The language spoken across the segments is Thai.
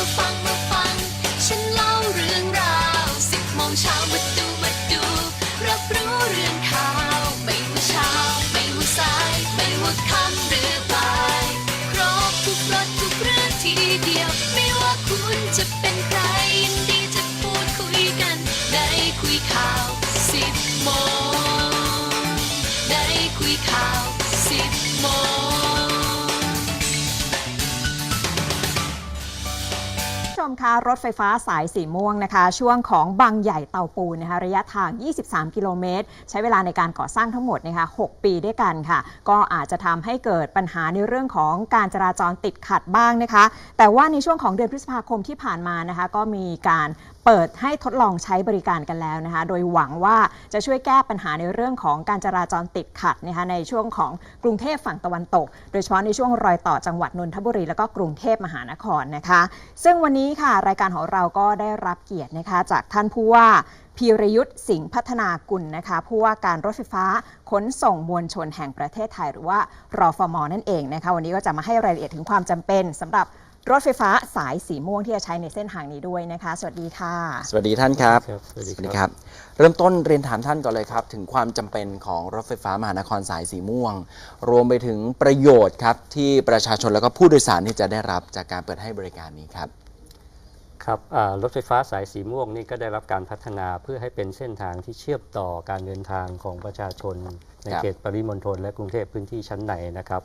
i'm Funk. ชมคะรถไฟฟ้าสายสีม่วงนะคะ ช่วงของบางใหญ่เตาปูนนะคะระยะทาง 23 กิโลเมตร ใช้เวลาในการก่อสร้างทั้งหมดนะคะ 6 ปีด้วยกันค่ะ ก็อาจจะทำให้เกิดปัญหาในเรื่องของการจราจรติดขัดบ้างนะคะ แต่ว่าในช่วงของเดือนพฤษภาคมที่ผ่านมานะคะ ก็มีการเปิดให้ทดลองใช้บริการกันแล้วนะคะ โดยหวังว่าจะช่วยแก้ปัญหาในเรื่องของการจราจรติดขัดนะคะในช่วงของกรุงเทพฝั่งตะวันตก โดยเฉพาะในช่วงรอยต่อจังหวัดนนทบุรีแล้วก็กรุงเทพมหานครนะคะ ซึ่งวันนี้ค่ะรายการของเราก็ได้รับเกียรตินะคะจากท่านผู้ว่าพีรยุทธ์สิงห์พัฒนากุลนะคะผู้ว่าการรถไฟฟ้าขนส่งมวลชนแห่งประเทศไทย หรือว่ารอฟมนั่นเองนะคะวันนี้ก็จะมาให้รายละเอียดถึงความจำเป็นสำหรับ รถไฟฟ้าสายสีม่วงที่จะใช้ในเส้นทางนี้ด้วยนะคะ สวัสดีค่ะ สวัสดีท่านครับครับสวัสดีครับครับ เริ่มต้นเรียนถามท่านก่อนเลยครับ ถึงความจำเป็นของรถไฟฟ้ามหานครสายสีม่วง รวมไปถึงประโยชน์ครับที่ประชาชนแล้วก็ผู้โดยสารที่จะได้รับจากการเปิดให้บริการนี้ครับครับอ่ารถไฟฟ้าสายสีม่วงนี่ก็ได้รับการพัฒนาเพื่อให้เป็นเส้นทางที่เชื่อมต่อการเดินทางของประชาชนในครับเขตปริมณฑลและกรุงเทพพื้นที่ชั้นในนะครับ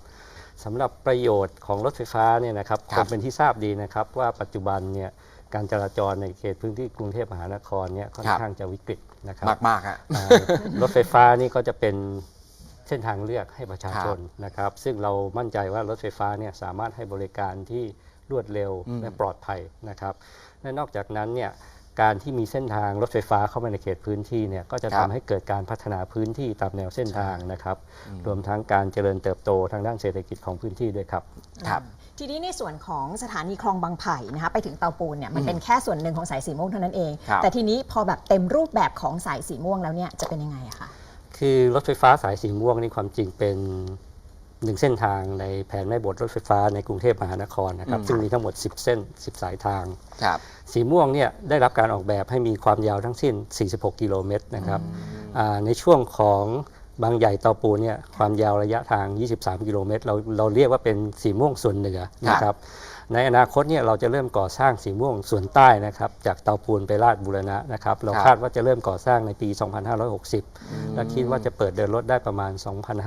สำหรับประโยชน์ของรถไฟฟ้าเนี่ยนะครับครับคงเป็นที่ทราบดีนะครับว่าปัจจุบันเนี่ยการจราจรในเขตพื้นที่กรุงเทพมหานครเนี่ยค่อนข้างจะวิกฤตนะครับมากมากๆฮะอ่ารถไฟฟ้านี่ก็จะเป็นเส้นทางเลือกให้ประชาชนนะครับ ซึ่งเรามั่นใจว่ารถไฟฟ้าเนี่ยสามารถให้บริการที่รวดเร็วอืมและปลอดภัยนะครับและนอกจากนั้นเนี่ย การที่มีเส้นทางรถไฟฟ้าเข้ามาในเขตพื้นที่เนี่ยก็จะครัทำบให้เกิดการพัฒนาพื้นที่ตามแนวเส้นทางนะครับ อืม รวมทั้งการเจริญเติบโตทางด้านเศรษฐกิจของพื้นที่ด้วยครับ ครับ ทีนี้ในส่วนของสถานีคลองบางไผ่นะคะไปถึงเตาปูนเนี่ยมันเป็นแค่ส่วนหนึ่งของสายสีม่วงเท่านั้นเอง ครับ แต่ทีนี้พอแบบเต็มรูปแบบของสายสีม่วงแล้วเนี่ยจะเป็นยังไงอะคะ คือรถไฟฟ้าสายสีม่วงนี่ความจริงเป็น หนึ่งเส้นทางในแผนแม่บทรถไฟฟ้าในกรุงเทพมหานครนะครับอืมซึ่งมีทั้งหมด 10 เส้น 10 สายทางครับสีม่วงเนี่ยได้รับการออกแบบให้มีความยาวทั้งสิ้น 46 กิโลเมตรนะครับอ่าในช่วงของ บางใหญ่เตาปูนเนี่ยความยาวระยะทาง 23 กิโลเมตร เราเราเรียกว่าเป็นสีม่วงส่วนเหนือนะครับในอนาคตเนี่ยเราจะเริ่มก่อสร้างสีม่วงส่วนใต้นะครับจากเตาปูนไปลาดบุรณะนะครับเราครับคาดว่าจะเริ่มก่อสร้างในปี 2560 และคิดว่าจะเปิดเดินรถได้ประมาณ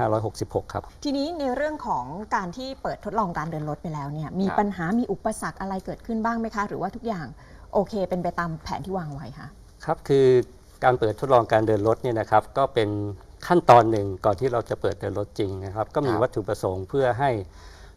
2566 ครับ ทีนี้ในเรื่องของการที่เปิดทดลองการเดินรถไปแล้วเนี่ยมีครับปัญหามีอุปสรรคอะไรเกิดขึ้นบ้างไหมคะ หรือว่าทุกอย่างโอเค เป็นไปตามแผนที่วางไว้คะครับคือการเปิดทดลองการเดินรถเนี่ยนะครับก็เป็น ขั้นตอนหนึ่งก่อนที่เราจะเปิดเดินรถจริงนะครับ ก็มีครับวัตถุประสงค์เพื่อให้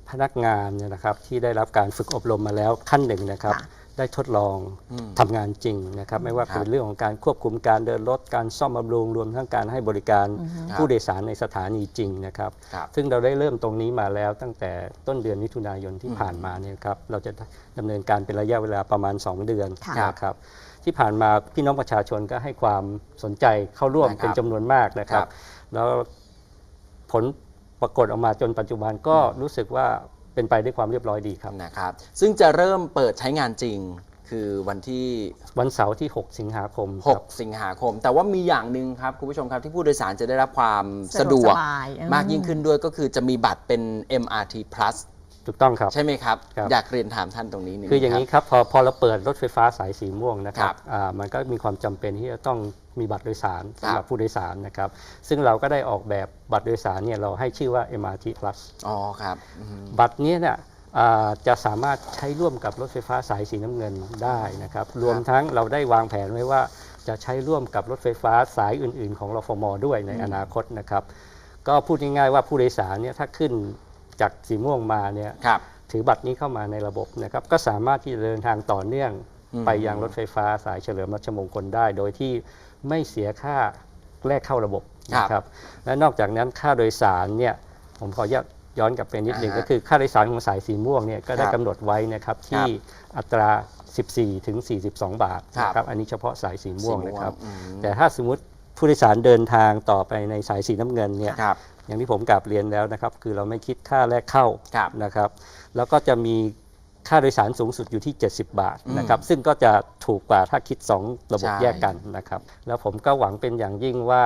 พนักงานเนี่ยนะครับที่ได้รับการฝึกอบรมมาแล้วขั้นหนึ่งนะครับ ค่ะ ได้ทดลองอืมทำงานจริงนะครับ ไม่ว่าครับเป็นเรื่องของการควบคุมการเดินรถการซ่อมบำรุงรวมทั้งการให้บริการอือฮึผู้โดยสารในสถานีจริงนะครับครับ ซึ่งเราได้เริ่มตรงนี้มาแล้วตั้งแต่ต้นเดือนมิถุนายนที่อืมผ่านมาเนี่ยครับเราจะดำเนินการเป็นระยะเวลาประมาณ 2 เดือนค่ะนะครับที่ผ่านมาพี่น้องประชาชนก็ให้ความสนใจเข้าร่วมนะครับเป็นจำนวนมากนะครับครับ แล้วผลปรากฏออกมาจนปัจจุบันก็รู้สึกว่า เป็นไปด้วยความเรียบร้อยดีครับ นะครับ ซึ่งจะเริ่มเปิดใช้งานจริง คือวันที่ วันเสาร์ที่ 6 สิงหาคมครับ 6 สิงหาคม แต่ว่ามีอย่างหนึ่งครับ คุณผู้ชมครับที่ผู้โดยสารจะได้รับความสะดวกสบายอืมากยิ่งขึ้นด้วยก็คือจะมีบัตรเป็น MRT plus ถูกต้องครับ ใช่ไหมครับ ครับ อยากเรียนถามท่านตรงนี้นิดนึคืออย่างนี้นี้ ครับพอพอเราเปิดรถไฟฟ้าสายสีม่วงนะคครัรับบอ่ามันก็มีความจำเป็นที่จะต้องมีบัตรโดยสารครับสำหรับผู้โดยสารนะครับ ซึ่งเราก็ได้ออกแบบบัตรโดยสารเนี่ยเราให้ชื่อว่า MRT Plus อ๋อครับอืม บัตรเนี้เนี่ยอ่าจะสามารถใช้ร่วมกับรถไฟฟ้าสายสีน้ำเงินได้นะครับ รวมทั้งเราได้วางแผนไว้ว่าจะใช้ร่วมกับรถไฟฟ้าสายอื่น ๆ ของรฟมด้วยในอนาคตนะครับ ก็พูดง่ายๆว่าผู้โดยสารเนี่ยถ้าขึ้น จากสีม่วงมาเนี่ยครับ ถือบัตรนี้เข้ามาในระบบนะครับก็สามารถที่จะเดินทางต่อเนื่องอืม ไปยังรถไฟฟ้าสายเฉลิมรัชมงคลได้ โดยที่ไม่เสียค่าแรกเข้าระบบนะครับและนอกจากนั้นค่าโดยสารเนี่ยผมขอย้อนย้อนกลับไปนิดหนึ่งอ่าฮะก็คือค่าโดยสารของสายสีม่วงเนี่ยก็ได้ครับกำหนดไว้นะครับที่อัตรา 14 ถึง 42 บาทครับนะครับอันนี้เฉพาะสายสีม่วงนะครับอืม แต่ถ้าสมมติ ผู้โดยสารเดินทางต่อไปในสายสีน้ำเงินเนี่ยครับอย่างที่ผมกลับเรียนแล้วนะครับ คือเราไม่คิดค่าแรกเข้าครับนะครับ แล้วก็จะมีค่าโดยสารสูงสุดอยู่ที่ 70 บาทนะครับ ซึ่งก็จะถูกกว่าถ้าคิด 2 ระบบใช่แยกกันนะครับ แล้วผมก็หวังเป็นอย่างยิ่งว่า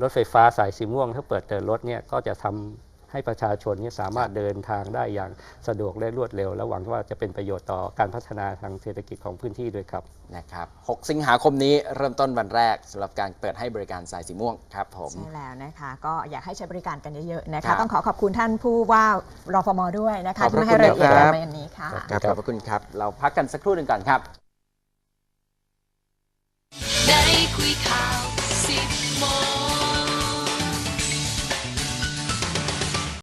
รถไฟฟ้าสายสีม่วงถ้าเปิดเดินรถเนี่ยก็จะทำ ให้ประชาชนเนี่ยสามารถเดินทางได้อย่างสะดวกและรวดเร็ว และหวังว่าจะเป็นประโยชน์ต่อการพัฒนาทางเศรษฐกิจของพื้นที่ด้วยครับนะครับ 6 สิงหาคมนี้เริ่มต้นวันแรกสำหรับการเปิดให้บริการสายสีม่วงครับผมใช่แล้วนะคะ ก็อยากให้ใช้บริการกันเยอะๆนะครัคะ บ ต้องขอขอบคุณท่านผู้ว่ารฟมด้วยนะคะขอบพที่ระมาให้รายละเอียดคุณนะครับในวันนี้ค่ะ ครับขอบพระคุณครับ เราพักกันสักครู่หนึ่งก่อนครับ ได้คุยข่าวสิบโมง